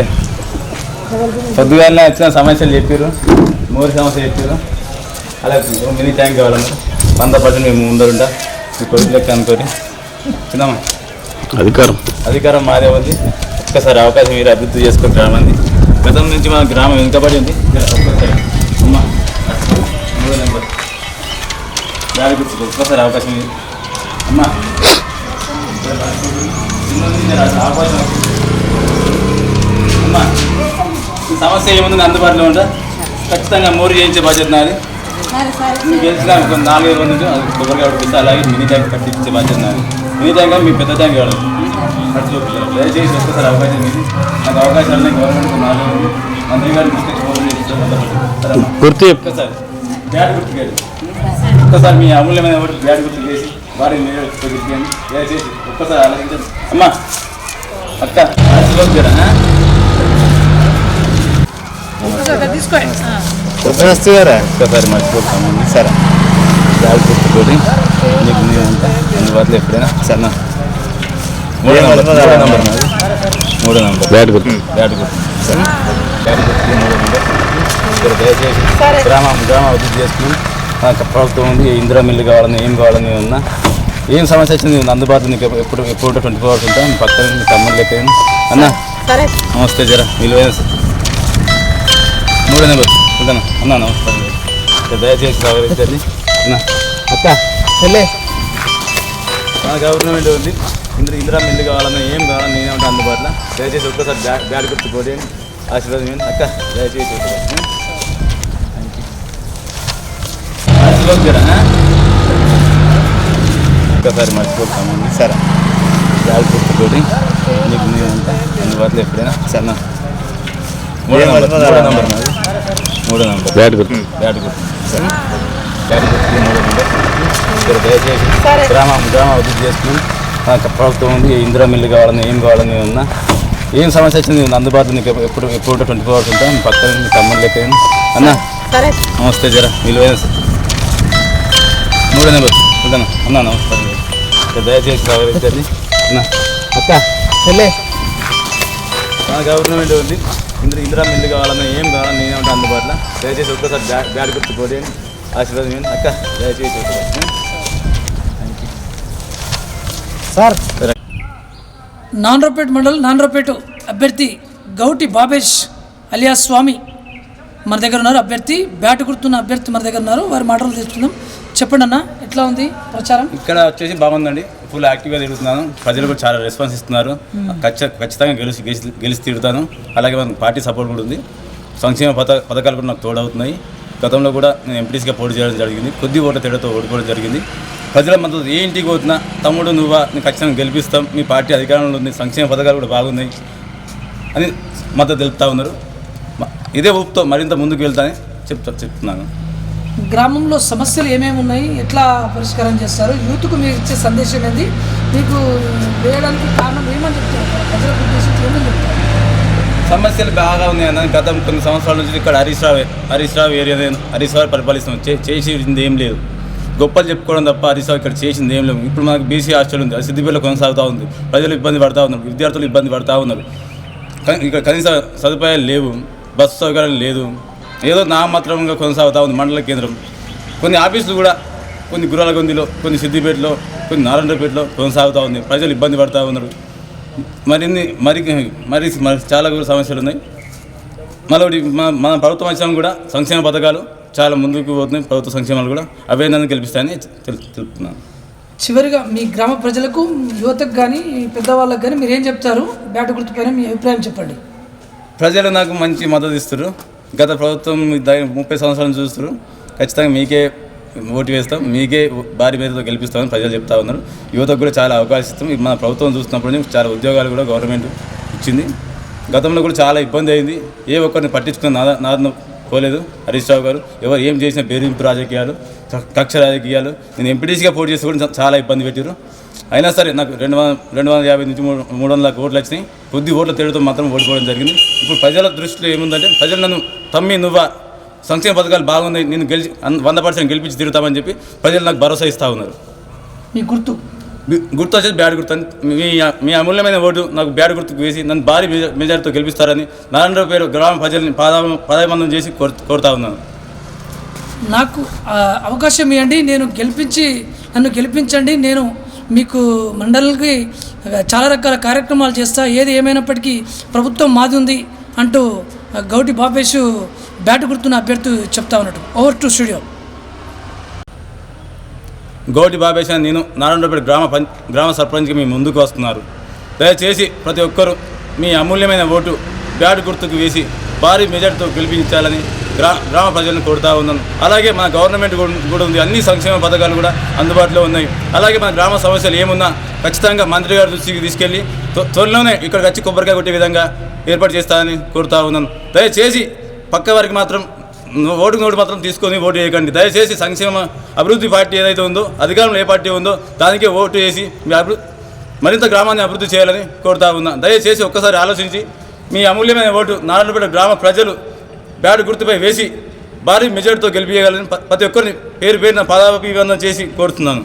నమస్తే పొద్దుగానే వచ్చిన సమస్యలు చెప్పారు మూడు సమస్య చెప్పారు అలాగే మినీ ట్యాంక్ కావాలన్నారు వంద పర్సెంట్ మేము ముందరుంటా. మీ కొడుకు లెక్క అనుకోని. చిన్నమ్మా అధికారం. అధికారం మాదే ఉంది. ఒక్కసారి అవకాశం మీరు అభివృద్ధి చేసుకుని గ్రామాన్ని. గతం నుంచి మన గ్రామం వెనుకబడి ఉంది. ఒక్కసారి అమ్మా. మూడో నెంబర్. దాని గురించి ఒక్కసారి అవకాశం అమ్మా. అవకాశం అమ్మా ఈ సమస్య ఏముంది? అందుబాటులో ఉంటా ఖచ్చితంగా మోరు చేయించే బాధ్యత నాది. మీకు తెలిసిన నాలుగు ఐదు మంది అది కొబ్బరికాయ ఉడిపిస్తే అలాగే మినీ ట్యాంక్ కట్టించే బాధ్యత నాది. మినీ ట్యాంక్ మీ పెద్ద ట్యాంక్ కావాలి ఖర్చు చూపించాలి దయచేసి ఒక్కసారి అవకాశం ఇది నాకు అవకాశాలు గవర్నమెంట్ నాలుగు మంత్రి గారు గుర్తు చెప్పు. ఒక్కసారి. బ్యాడ్ గుర్తు కాదు ఒక్కసారి మీ అమూల్యమైన ఓటు బ్యాడ్ గుర్తు చేసి వారిని మీరు దయచేసి ఒక్కసారి ఆలోచించండి. అమ్మా. అక్క. ఒక్కసారి మర్చిపోతాము సరే నీకు ఉంటా అందుబాటులో ఎప్పుడైనా సరే మూడో ఏం నంబర్? మూడో నంబర్ నాది మూడో నంబర్ బ్యాట్ గుర్తు బ్యాడ్ గుర్తు సరే బ్యాడ్ గుర్తు మూడో నంబర్ ఇక్కడ దయచేసి గ్రామం గ్రామం అభివృద్ధి చేసుకుని నాకు ప్రభుత్వం ఉంది ఇందిరా మిల్లు కావాలని ఏం కావాలని ఉన్నా ఏం సమస్య వచ్చింది అందుబాటులో నీకు ఎప్పుడు ఎప్పుడు ట్వంటీ ఫోర్ అవర్స్ ఉంటాను పక్కన తమ్ముడు లెక్క? అన్న నమస్తే జరా విలువైన మూడో నెంబర్ ఉంటాను అన్న నమస్కారం. దయచేసి సహకరించండి అన్న. అక్క చెల్లె. మన గవర్నమెంట్ ఉంది. ఇంద్ర ఇందిరా మిల్లు కావాలన్నా ఏం కావాలన్నా నేనే ఉంటాను అందుబాటులో. దయచేసి ఒక్కసారి బ్యా బ్యాడ్ గుర్తు పోటీ ఆశీర్వాదం. అక్క దయచేసి ఒక్కసారి. మర్చిపోతామండి. సరే. బ్యాడ్ గుర్తు పోటీ నీకు ఉంటా అందుబాటులో ఎప్పుడైనా. సరే బ్యాట్ గుర్తు. బ్యాడ్ గుర్తు. సరే. బ్యాడ్ గుర్తు మూడో నంబర్. ఇక్కడ దయచేసి గ్రామం గ్రామం అభివృద్ధి చేసుకుని నాకు ప్రభుత్వం ఉంది ఇందిరా మిల్లు కావాలని ఏం కావాలని ఉన్నా ఏం సమస్య వచ్చింది నేను అందుబాటులో నీకు ఎప్పుడు ఎప్పుడు ట్వంటీ ఫోర్ అవర్స్ ఉంటాను పక్కన నీ తమ్ముడు లెక్క ఏం? అన్న నమస్తే జరా విలువైన మూడో నెంబర్. ఉంటాను అన్న నమస్కారం. ఇక్కడ దయచేసి సహకరించండి అన్న. అక్క చెల్లె. మన గవర్నమెంట్ ఉంది. ఇంద్ర ఇందిరా మిల్లు కావాలన్నా ఏం కావాలన్నా నేనే ఉంటాను అందుబాటులో. దయచేసి ఒక్కసారి బ్యాడ్ బ్యాడ్ గుర్తు పోటీ ఆశీర్వాదం ఇవ్వండి. అక్క దయచేసి ఒక్కసారి. సార్. నాన్రపేట మండల్ నాన్రపేట అభ్యర్థి గౌటి బాబేష్ అలియా స్వామి మన దగ్గర ఉన్నారు. అభ్యర్థి బ్యాట్ గుర్తున్న అభ్యర్థి మన దగ్గర ఉన్నారు. వారి మాటలు తీసుకుందాం చెప్పండి అన్న ఎట్లా ఉంది ప్రచారం? ఇక్కడ వచ్చేసి బాగుందండి. ఫుల్ యాక్టివ్గా తిరుగుతున్నాను. ప్రజలు కూడా చాలా రెస్పాన్స్ ఇస్తున్నారు. ఖచ్చ- ఖచ్చితంగా గెలిచి గెలిచి తిరుగుతాను అలాగే మన పార్టీ సపోర్ట్ కూడా ఉంది. సంక్షేమ పథ పథకాలు కూడా నాకు తోడవుతున్నాయి. గతంలో కూడా నేను ఎంపీటీసీగా పోటీ చేయడం జరిగింది. కొద్ది ఓట్ల తేడాతో ఓడిపోవడం జరిగింది. ప్రజల మద్దతు ఏ ఇంటికి పోతున్నా తమ్ముడు నువ్వా నేను ఖచ్చితంగా గెలిపిస్తాం. మీ పార్టీ అధికారంలో ఉంది. సంక్షేమ పథకాలు కూడా బాగున్నాయి అని మద్దతు తెలుపుతా ఉన్నారు. ఇదే ఊపుతో మరింత ముందుకు వెళ్తానని చెప్తా చెప్తున్నాను. గ్రామంలో సమస్యలు ఏమేమి ఉన్నాయి? ఎట్లా పరిష్కారం చేస్తారు? యూత్కు మీరు ఇచ్చే సందేశం ఏంది? మీకు వేయడానికి కారణం ఏమని చెప్తారు? ప్రజలకు ఉద్దేశించి ఏమని చెప్తారు? సమస్యలు బాగా ఉన్నాయి అన్న గత కొన్ని సంవత్సరాల నుంచి ఇక్కడ హరీష్ రావు హరీష్ రావు ఏరియా హరీష్ రావు పరిపాలిస్తున్నాం చేసింది ఏం లేదు. గొప్పలు చెప్పుకోవడం తప్ప హరీష్ రావు ఇక్కడ చేసింది ఏం లేదు ఇప్పుడు మనకు బీసీ హాస్టల్ ఉంది. అది సిద్దిపేటలో కొనసాగుతూ ఉంది. ప్రజలు ఇబ్బంది పడతా ఉన్నారు. విద్యార్థులు ఇబ్బంది పడతా ఉన్నారు. ఇక్కడ కనీస సదుపాయాలు లేవు. బస్సు సౌకర్యం లేదు. ఏదో నామాత్రంగా కొనసాగుతూ ఉంది మండల కేంద్రం. కొన్ని ఆఫీసులు కూడా కొన్ని గురాలగొందిలో కొన్ని సిద్దిపేటలో కొన్ని నారాయణపేటలో కొనసాగుతూ ఉంది. ప్రజలు ఇబ్బంది పడతా ఉన్నారు. మరిన్ని మరి మరి చాలా కూడా సమస్యలు ఉన్నాయి. మరొకటి మన మన ప్రభుత్వం వచ్చాము కూడా సంక్షేమ పథకాలు చాలా ముందుకు పోతున్నాయి. ప్రభుత్వ సంక్షేమాలు కూడా గెలిపిస్తాయని తెలు- తెలుపుతున్నాను. చివరిగా మీ గ్రామ ప్రజలకు యువతకు కానీ పెద్దవాళ్ళకు కానీ మీరు ఏం చెప్తారు? బ్యాట్ గుర్తుపైన మీ అభిప్రాయం చెప్పండి. ప్రజలు నాకు మంచి మద్దతు ఇస్తారు గత ప్రభుత్వం దాని ముప్పై సంవత్సరాలు చూస్తారు ఖచ్చితంగా మీకే ఓటు వేస్తాం. మీకే భారీ మేరతో గెలిపిస్తామని ప్రజలు చెప్తా ఉన్నారు. యువతకు కూడా చాలా అవకాశం ఇస్తాం. మన ప్రభుత్వం చూస్తున్నప్పటి నుంచి చాలా ఉద్యోగాలు కూడా గవర్నమెంట్ ఇచ్చింది. గతంలో కూడా చాలా ఇబ్బంది అయింది. ఏ ఒక్కరిని పట్టించుకున్న నాద నాదన పోలేదు. హరీష్ రావు గారు ఎవరు ఏం చేసిన బెదిరింపు రాజకీయాలు కక్ష రాజకీయాలు. నేను ఎంపీటీసీగా పోటీ చేసి కూడా చాలా ఇబ్బంది పెట్టారు అయినా సరే నాకు రెండు వందల రెండు వందల యాభై నుంచి మూడు మూడు వందల ఓట్లు వచ్చినాయి. కొద్ది ఓట్ల తేడాతో మాత్రం ఓడిపోవడం జరిగింది. ఇప్పుడు ప్రజల దృష్టిలో ఏముందంటే ప్రజలు నన్ను తమ్మి నువ్వా? సంక్షేమ పథకాలు బాగున్నాయి నేను గెలిచి వంద పర్సెంట్ గెలిపించి తిరుగుతామని చెప్పి ప్రజలు నాకు భరోసా ఇస్తూ ఉన్నారు. మీ గుర్తు. గుర్తు వచ్చేసి బ్యాడ్ గుర్తు అని మీ మీ అమూల్యమైన ఓటు నాకు బ్యాడ్ గుర్తుకు వేసి నన్ను భారీ మెజా- మెజార్టీతో గెలిపిస్తారని నారాయణ పేరు గ్రామ ప్రజల్ని పాదా పాదాబంధం చేసి కోరు కోరుతా ఉన్నాను. నాకు అవకాశం ఇవ్వండి నేను గెలిపించి నన్ను గెలిపించండి నేను మీకు మండలికి చాలా రకాల కార్యక్రమాలు చేస్తా ఏది ఏమైనప్పటికీ ప్రభుత్వం మాది ఉంది అంటూ గౌటి బాబేషు బ్యాట్ గుర్తున్న అభ్యర్థి చెప్తా ఉన్నట్టు. ఓవర్ టు స్టూడియో గౌటి బాబేశ నేను నారాయణపేట గ్రామ పం గ్రామ సర్పంచ్కి మీ ముందుకు వస్తున్నారు. దయచేసి ప్రతి ఒక్కరూ మీ అమూల్యమైన ఓటు బ్యాట్ గుర్తుకు వేసి భారీ మెజార్టీతో గెలిపించాలని గ్రా గ్రామ ప్రజలను కోరుతా ఉన్నాను. అలాగే మన గవర్నమెంట్ కూడా- కూడా ఉంది. అన్ని సంక్షేమ పథకాలు కూడా అందుబాటులో ఉన్నాయి. అలాగే మన గ్రామ సమస్యలు ఏమున్నా ఖచ్చితంగా మంత్రి గారి దృష్టికి తీసుకెళ్ళి త్వరలోనే ఇక్కడికి వచ్చి కొబ్బరికాయ కొట్టే విధంగా ఏర్పాటు చేస్తానని కోరుతా ఉన్నాను. దయచేసి పక్క వారికి మాత్రం ఓటు నోటు మాత్రం తీసుకొని ఓటు వేయకండి. దయచేసి సంక్షేమ అభివృద్ధి పార్టీ ఏదైతే ఉందో అధికారంలో ఏ పార్టీ ఉందో దానికే ఓటు వేసి మీ అభివృద్ధి మరింత గ్రామాన్ని అభివృద్ధి చేయాలని కోరుతా ఉన్నా. దయచేసి ఒక్కసారి ఆలోచించి మీ అమూల్యమైన ఓటు నారాయణపేట గ్రామ ప్రజలు బ్యాడ్ గుర్తుపై వేసి భారీ మెజార్టీతో గెలిపియగలని ప్రతి ఒక్కరిని పేరు పేరున పదాభివందనం చేసి కోరుతున్నాను.